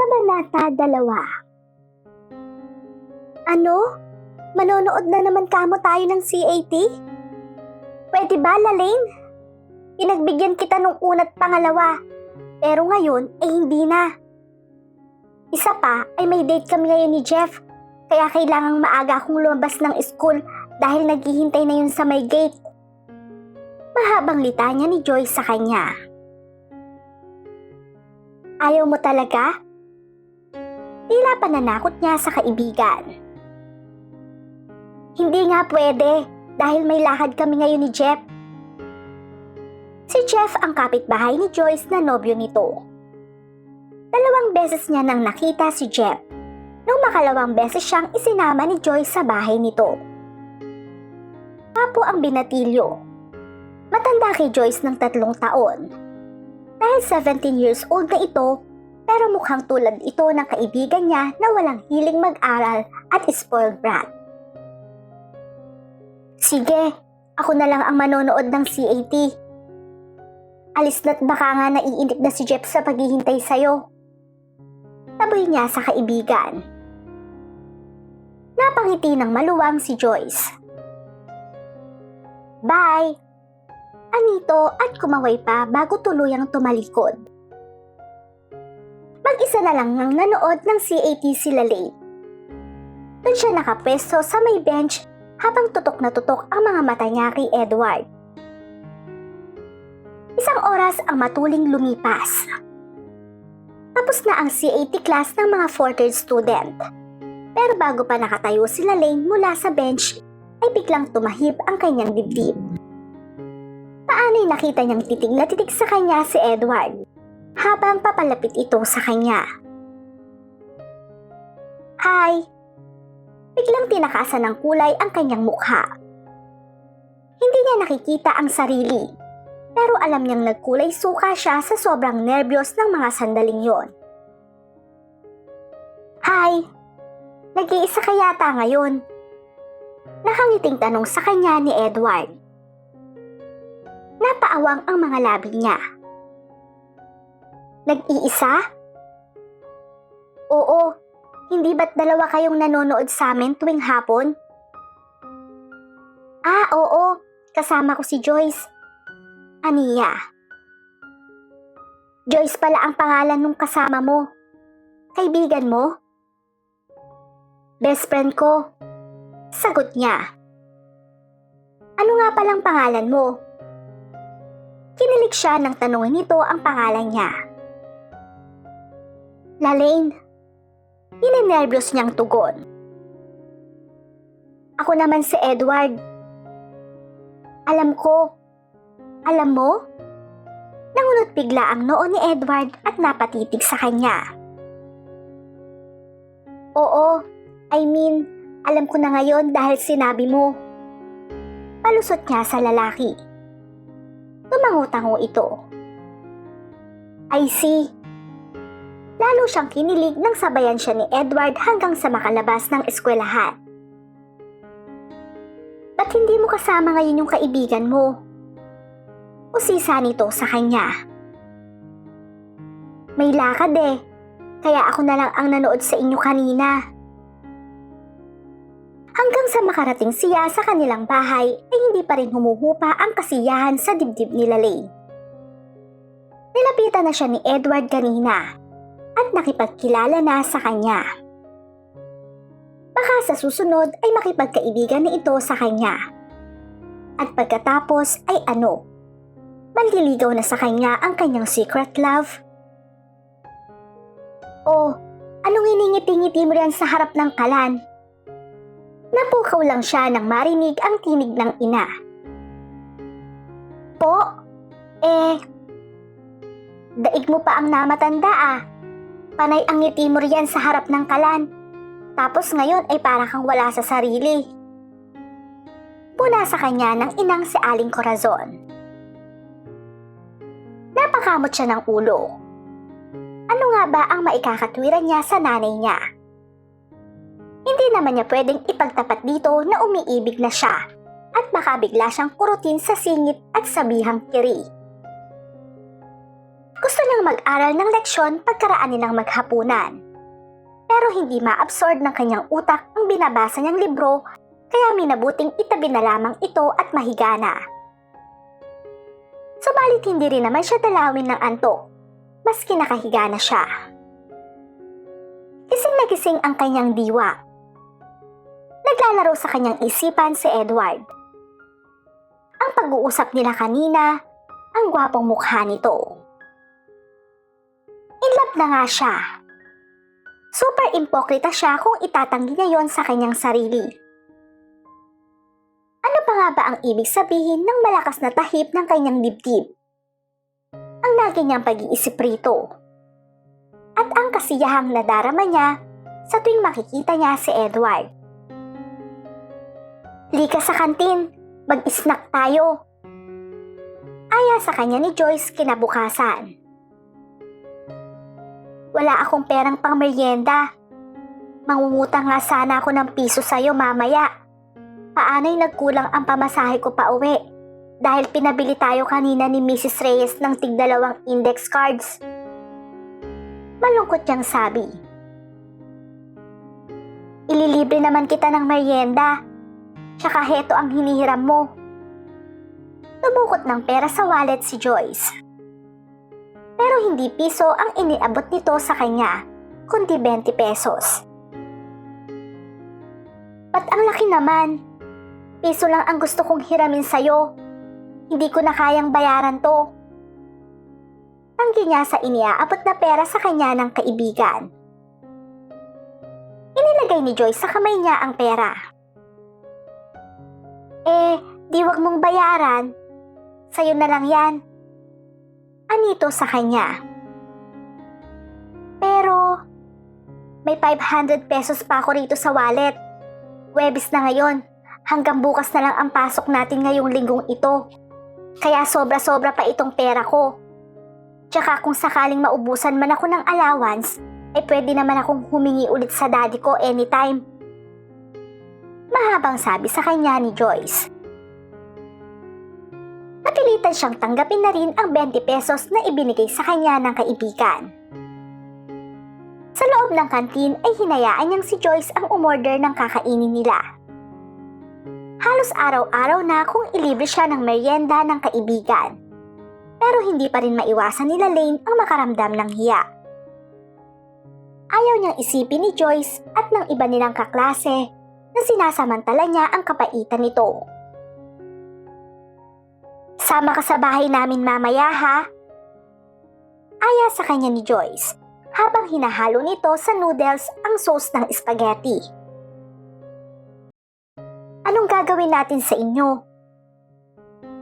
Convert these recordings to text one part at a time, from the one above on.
Kabanata 2 Ano? Manonood na naman kamo tayo ng CAT? Pwede ba, Lalaine? Pinagbigyan kita nung una't pangalawa. Pero ngayon, eh hindi na. Isa pa, ay may date kami ngayon ni Jeff. Kaya kailangang maaga akong lumabas ng school dahil naghihintay na yun sa may gate. Mahabang litanya ni Joyce sa kanya. Ayaw mo talaga? Tila pananakot niya sa kaibigan. Hindi nga pwede dahil may lakad kami ngayon ni Jeff. Si Jeff ang kapitbahay ni Joyce na nobyo nito. Dalawang beses niya nang nakita si Jeff. Nung makalawang beses siyang isinama ni Joyce sa bahay nito. Papo ang binatilyo. Matanda kay Joyce ng tatlong taon. Dahil 17 years old na ito, pero mukhang tulad ito ng kaibigan niya na walang hiling mag-aral at spoiled brat. Sige, ako na lang ang manonood ng CAT. Alis na't baka nga naiinip na si Jeff sa paghihintay sa'yo. Taboy niya sa kaibigan. Napangiti ng maluwang si Joyce. Bye! Anito at kumaway pa bago tuluyang tumalikod. Mag-isa na lang ang nanood ng CAT sila late. Doon siya nakapwesto sa may bench habang tutok na tutok ang mga mata niya kay Edward. Isang oras ang matuling lumipas. Tapos na ang CAT class ng mga fourth year student. Pero bago pa nakatayo sila Lane mula sa bench, ay biglang tumahib ang kanyang dibdib. Paano'y nakita niyang titig na titig sa kanya si Edward habang papalapit ito sa kanya. Hi! Biglang tinakasan ng kulay ang kanyang mukha. Hindi niya nakikita ang sarili, pero alam niyang nagkulay suka siya sa sobrang nervyos ng mga sandaling yon. Hi! Nag-iisa ka yata ngayon. Nakangiting tanong sa kanya ni Edward. Napaawang ang mga labi niya. Nag-iisa? Oo, hindi ba't dalawa kayong nanonood sa amin tuwing hapon? Ah, oo, kasama ko si Joyce. Aniya. Joyce pala ang pangalan nung kasama mo. Kaibigan mo? Best friend ko. Sagot niya. Ano nga palang pangalan mo? Kinilig siya nang tanungin nito ang pangalan niya. Lalaine. Ininervyos niyang tugon. Ako naman si Edward. Alam ko. Alam mo? Nangunot bigla ang noo ni Edward at napatitig sa kanya. Oo, I mean, alam ko na ngayon dahil sinabi mo. Palusot niya sa lalaki. Tumango-tango ito. I see. Lalo siyang kinilig nang sabayan siya ni Edward hanggang sa makalabas ng eskwelahan. Ba't hindi mo kasama ngayon yung kaibigan mo? Usisa nito sa kanya. May lakad eh, kaya ako na lang ang nanood sa inyo kanina. Hanggang sa makarating siya sa kanilang bahay ay hindi pa rin humuhupa ang kasiyahan sa dibdib ni Lalaine. Nilapitan na siya ni Edward kanina at nakipagkilala na sa kanya. Baka sa susunod ay makipagkaibigan na ito sa kanya. At pagkatapos ay ano? Manliligaw na sa kanya ang kanyang secret love? Oh, anong iningiti-ngiti mo riyan sa harap ng kalan? Napukaw lang siya nang marinig ang tinig ng ina. Po? Eh, daig mo pa ang namatanda ah. Panay ang ngiti mo riyan sa harap ng kalan. Tapos ngayon ay para kang wala sa sarili. Puna sa kanya ng inang si Aling Corazon. Napakamot siya ng ulo. Ano nga ba ang maikakatwiran niya sa nanay niya? Hindi naman niya pwedeng ipagtapat dito na umiibig na siya at baka bigla siyang kurutin sa singit at sabihang kiri. Mag-aral ng leksyon pagkaraan nilang maghapunan. Pero hindi ma-absorb ng kanyang utak ang binabasa niyang libro kaya minabuting itabi na lamang ito at mahiga na. Subalit hindi rin naman siya dalawin ng antok, maski nakahiga na siya. Gising na gising ang kanyang diwa. Naglalaro sa kanyang isipan si Edward. Ang pag-uusap nila kanina, ang gwapong mukha nito. Na nga siya. Super impokrita siya kung itatanggi niya yon sa kanyang sarili. Ano pa nga ba ang ibig sabihin ng malakas na tahip ng kanyang dibdib? Ang lagi niyang pag-iisip rito. At ang kasiyahang nadarama niya sa tuwing makikita niya si Edward. Lika sa kantin, mag-snack tayo. Aya sa kanya ni Joyce kinabukasan. Wala akong perang pang merienda. Mangungutang nga sana ako ng piso sa'yo mamaya. Paano'y nagkulang ang pamasahe ko pa uwi? Dahil pinabili tayo kanina ni Mrs. Reyes ng tigdalawang index cards. Malungkot niyang sabi. Ililibre naman kita ng merienda. Tsaka heto ang hinihiram mo. Tumukot ng pera sa wallet si Joyce. Pero hindi piso ang iniabot nito sa kanya, kundi 20 pesos. Ba't ang laki naman? Piso lang ang gusto kong hiramin sa'yo. Hindi ko na kayang bayaran to. Tanggi niya sa iniaabot na pera sa kanya ng kaibigan. Inilagay ni Joyce sa kamay niya ang pera. Eh, di wag mong bayaran. Sa'yo na lang yan. Anito sa kanya. Pero, may 500 pesos pa ako rito sa wallet. Webis na ngayon. Hanggang bukas na lang ang pasok natin ngayong linggong ito. Kaya sobra-sobra pa itong pera ko. Tsaka kung sakaling maubusan man ako ng allowance, ay pwede naman akong humingi ulit sa daddy ko anytime. Mahabang sabi sa kanya ni Joyce. Napilitan siyang tanggapin na rin ang 20 pesos na ibinigay sa kanya ng kaibigan. Sa loob ng kantin ay hinayaan niyang si Joyce ang umorder ng kakainin nila. Halos araw-araw na kung ilibre siya ng merienda ng kaibigan. Pero hindi pa rin maiwasan nila Lane ang makaramdam ng hiya. Ayaw niyang isipin ni Joyce at ng iba nilang kaklase na sinasamantala niya ang kapaitan nito. Sama ka sa bahay namin mamaya ha? Aya sa kanya ni Joyce habang hinahalo nito sa noodles ang sauce ng spaghetti. Anong gagawin natin sa inyo?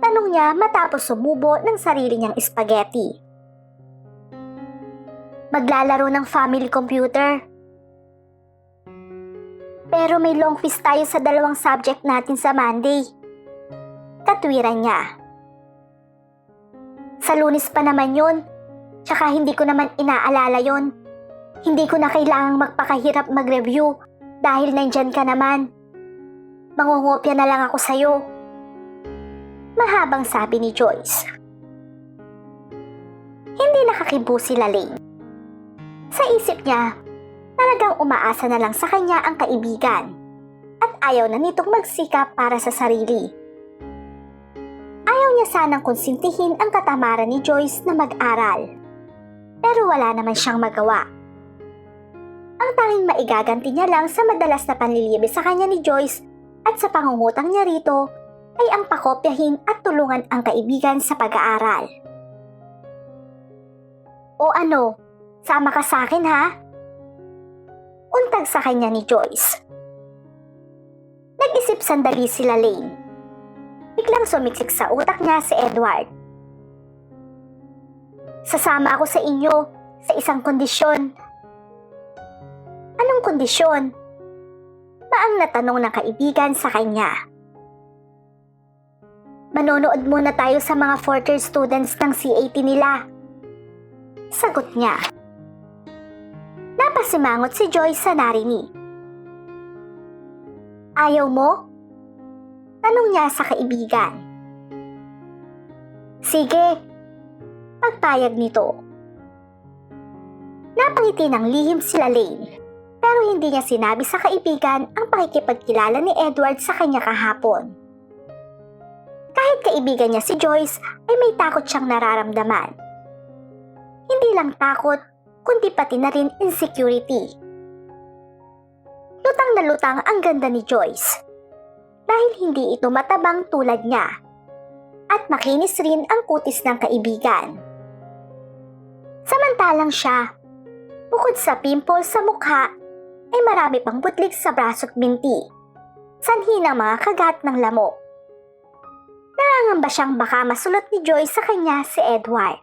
Tanong niya matapos sumubo ng sarili niyang spaghetti. Maglalaro ng family computer. Pero may long quiz tayo sa dalawang subject natin sa Monday. Katwiran niya. Sa lunis pa naman yun. Tsaka hindi ko naman inaalala yon. Hindi ko na kailangang magpakahirap mag-review dahil nandyan ka naman. Mangungopya na lang ako sa'yo. Mahabang sabi ni Joyce. Hindi nakakibo si Lalaine. Sa isip niya, talagang umaasa na lang sa kanya ang kaibigan at ayaw na nitong magsikap para sa sarili. Niya sanang konsintihin ang katamaran ni Joyce na mag-aral. Pero wala naman siyang magawa. Ang tanging maigaganti niya lang sa madalas na panlilibi sa kanya ni Joyce at sa pangungutang niya rito ay ang pakopyahin at tulungan ang kaibigan sa pag-aaral. O ano, sama ka sa akin ha? Untag sa kanya ni Joyce. Nag-isip sandali sila Lane. Biglang sumiksik sa utak niya si Edward. Sasama ako sa inyo sa isang kondisyon. Anong kondisyon? Maang natanong ng kaibigan sa kanya. Manonood muna tayo sa mga fourth year students ng CAT nila. Sagot niya. Napasimangot si Joy sa narinig. Ayaw mo? Tanong niya sa kaibigan. Sige, pagpayag nito. Napangiti ng lihim sila Lane, pero hindi niya sinabi sa kaibigan ang pakikipagkilala ni Edward sa kanya kahapon. Kahit kaibigan niya si Joyce ay may takot siyang nararamdaman. Hindi lang takot, kundi pati na rin insecurity. Lutang na lutang ang ganda ni Joyce dahil hindi ito matabang tulad niya at makinis rin ang kutis ng kaibigan. Samantalang siya, bukod sa pimple sa mukha, ay marami pang butlig sa braso at binti. Sanhi ng mga kagat ng lamok. Nangangamba siyang baka masulot ni Joy sa kanya si Edward.